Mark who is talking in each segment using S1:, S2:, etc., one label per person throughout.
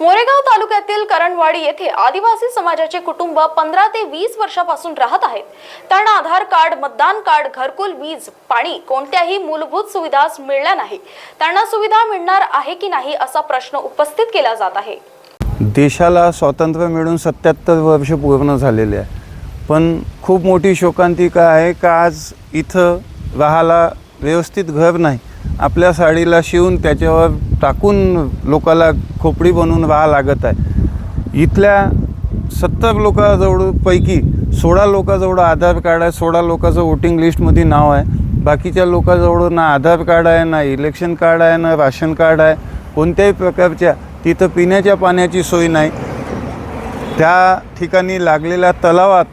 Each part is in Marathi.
S1: मोरेगाव तालुक्यातील करणवाडी येथे आदिवासी समाजाचे कुटुंब पंधरा ते वीस वर्षापासून राहत आहेत. त्यांना आधार कार्ड मतदान कार्ड घरकुल वीज पाणी कोणत्याही मूलभूत सुविधा मिळल्या नाही. त्यांना सुविधा मिळणार आहे की नाही असा प्रश्न उपस्थित केला जात आहे.
S2: देशाला स्वातंत्र्य मिळून सत्याहत्तर वर्ष पूर्ण झालेले आहे. पण खूप मोठी शोकांतिका आहे का आज इथं राहायला व्यवस्थित घर नाही. आपल्या साडीला शिवून त्याच्यावर टाकून लोकाला खोपडी बनवून राहा लागत आहे. इथल्या सत्तर लोकांजवळपैकी सोळा लोकांजवळ आधार कार्ड आहे सोळा लोकांचं वोटिंग लिस्टमध्ये नाव आहे. बाकीच्या लोकांजवळ ना आधार कार्ड आहे ना इलेक्शन कार्ड आहे ना राशन कार्ड आहे. कोणत्याही प्रकारच्या तिथं पिण्याच्या पाण्याची सोय नाही. त्या ठिकाणी लागलेल्या तलावात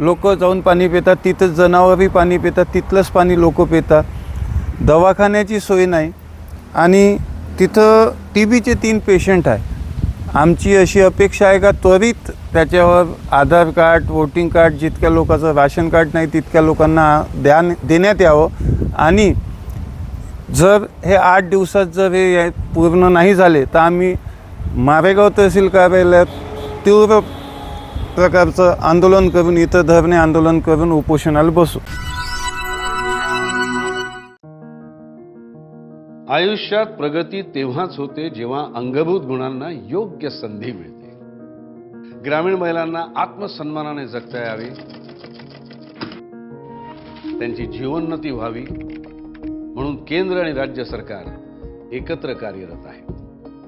S2: लोक जाऊन पाणी पितात तिथंच जनावरही पाणी पितात तिथलंच पाणी लोक पितात. दवाखान्याची सोय नाही आणि तिथं टी बीचे तीन पेशंट आहे. आमची अशी अपेक्षा आहे का त्वरित त्याच्यावर आधार कार्ड वोटिंग कार्ड जितक्या लोकांचं राशन कार्ड नाही तितक्या लोकांना द्या देण्यात यावं. आणि जर हे आठ दिवसात जर हे पूर्ण नाही झाले तर आम्ही मारेगाव तहसील कार्यालयात तीव्र प्रकारचं आंदोलन करून इथं धरणे आंदोलन करून उपोषणाला बसू.
S3: आयुष्यात प्रगती तेव्हाच होते जेव्हा अंगभूत गुणांना योग्य संधी मिळते. ग्रामीण महिलांना आत्मसन्मानाने जगता यावे. त्यांची जीवोन्नती व्हावी. म्हणून केंद्र आणि राज्य सरकार एकत्र कार्यरत आहे.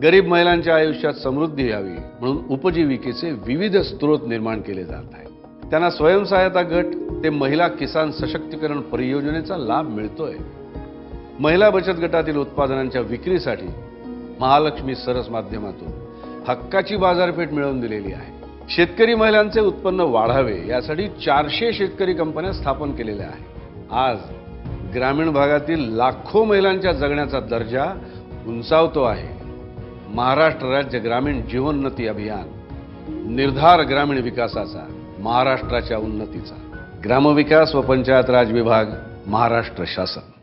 S3: गरीब महिलांच्या आयुष्यात समृद्धी यावी. म्हणून उपजीविकेचे विविध स्रोत निर्माण केले जात आहेत. त्यांना स्वयंसहायता गट ते महिला किसान सशक्तीकरण परियोजनेचा लाभ मिळतोय. महिला बचत गटातील उत्पादनांच्या विक्रीसाठी महालक्ष्मी सरस माध्यमातून हक्काची बाजारपेठ मिळवून दिलेली आहे. शेतकरी महिलांचे उत्पन्न वाढावे यासाठी चारशे शेतकरी कंपन्या स्थापन केलेल्या आहेत. आज ग्रामीण भागातील लाखो महिलांच्या जगण्याचा दर्जा उंचावतो आहे. महाराष्ट्र राज्य ग्रामीण जीवोन्नती अभियान निर्धार ग्रामीण विकासाचा महाराष्ट्राच्या उन्नतीचा. ग्रामविकास व पंचायत राज विभाग महाराष्ट्र शासन.